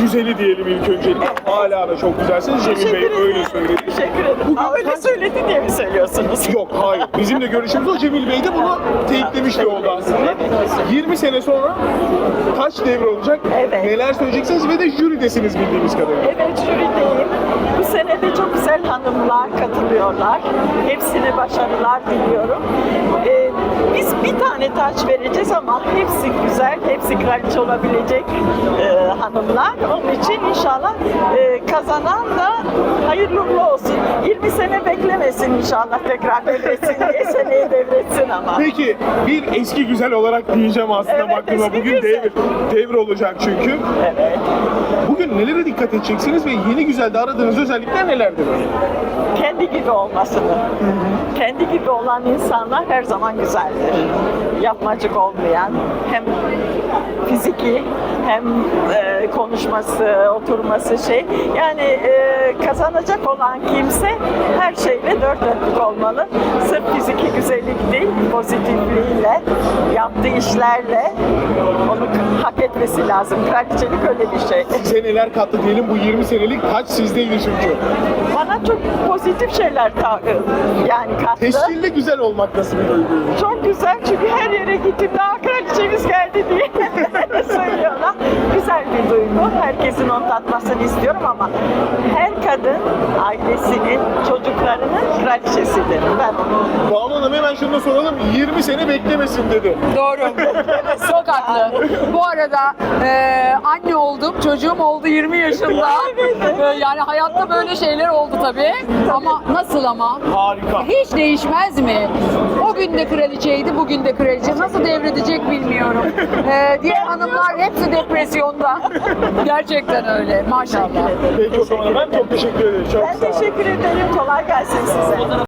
güzeli diyelim ilk öncelikle. Hala da çok güzelsiniz. Cemil Bey öyle söyledi. Teşekkür ederim. Aa, öyle söyledi diye mi söylüyorsunuz? Yok hayır. Bizim de görüşümüz o. Cemil Bey de bunu teyitlemiş oldu aslında. 20 sene sonra taç devri olacak. Evet. Neler söyleyeceksiniz ve de jüridesiniz bildiğimiz kadarıyla. Evet jürideyim. Bu sene de çok güzel hanımlar katılıyorlar. Hepsine başarılar diliyorum. Taç vereceğiz ama hepsi güzel, hepsi kraliçe olabilecek e, hanımlar. Onun için inşallah e, kazanan da hayırlı uğurlu olsun. 20 sene beklemesin inşallah tekrar devretsin diye seneye devretsin ama. Peki bir eski güzel olarak diyeceğim aslında Evet, baktığımda eski bugün güzel. devir, devir olacak çünkü. Evet. Bugün nelere dikkat edeceksiniz ve yeni güzelde aradığınız özellikler nelerdir? kendi gibi olmasını. Kendi gibi olan insanlar her zaman güzeldir. Yapmacık olmayan, hem fiziki hem e, konuşması, oturması şey. Yani e, kazanacak olan kimse her şeyle dört dörtlük olmalı. Sırf fiziki güzellik değil, pozitifliğiyle, yaptığı işlerle onu hak etmesi lazım. Kraliçelik öyle bir şey. Size neler kattı diyelim bu 20 senelik taç sizdeydi çünkü. Bana çok pozitif şeyler ta- yani kattı. Teşkilde güzel olmak nasıl bir duygu? Çok güzel çünkü her yere gittim daha kraliçemiz geldi diye söylüyorlar. Güzel bir duygu. Herkesin onu tatmasını istiyorum ama her kadın ailesinin, çocuklarının kraliçesidir. Ben onu Banu Hanım hemen şunu da soralım. 20 sene beklemesin dedi. Doğru. Çok haklı. Bu arada e, anne oldum, çocuğum oldu 20 yaşında. E, yani hayatta böyle şeyler oldu tabii. Ama nasıl ama? Harika. Hiç değişmez mi? O gün de kraliçeydi, bugün de kraliçe. Nasıl devredecek bilmiyorum. E, diğer hanımlar hepsi depresyonda. Gerçekten öyle maşallah. Peki o zaman ben çok teşekkür ederim. Çok ben sağ olun. teşekkür ederim. Kolay gelsin size. 못 알아.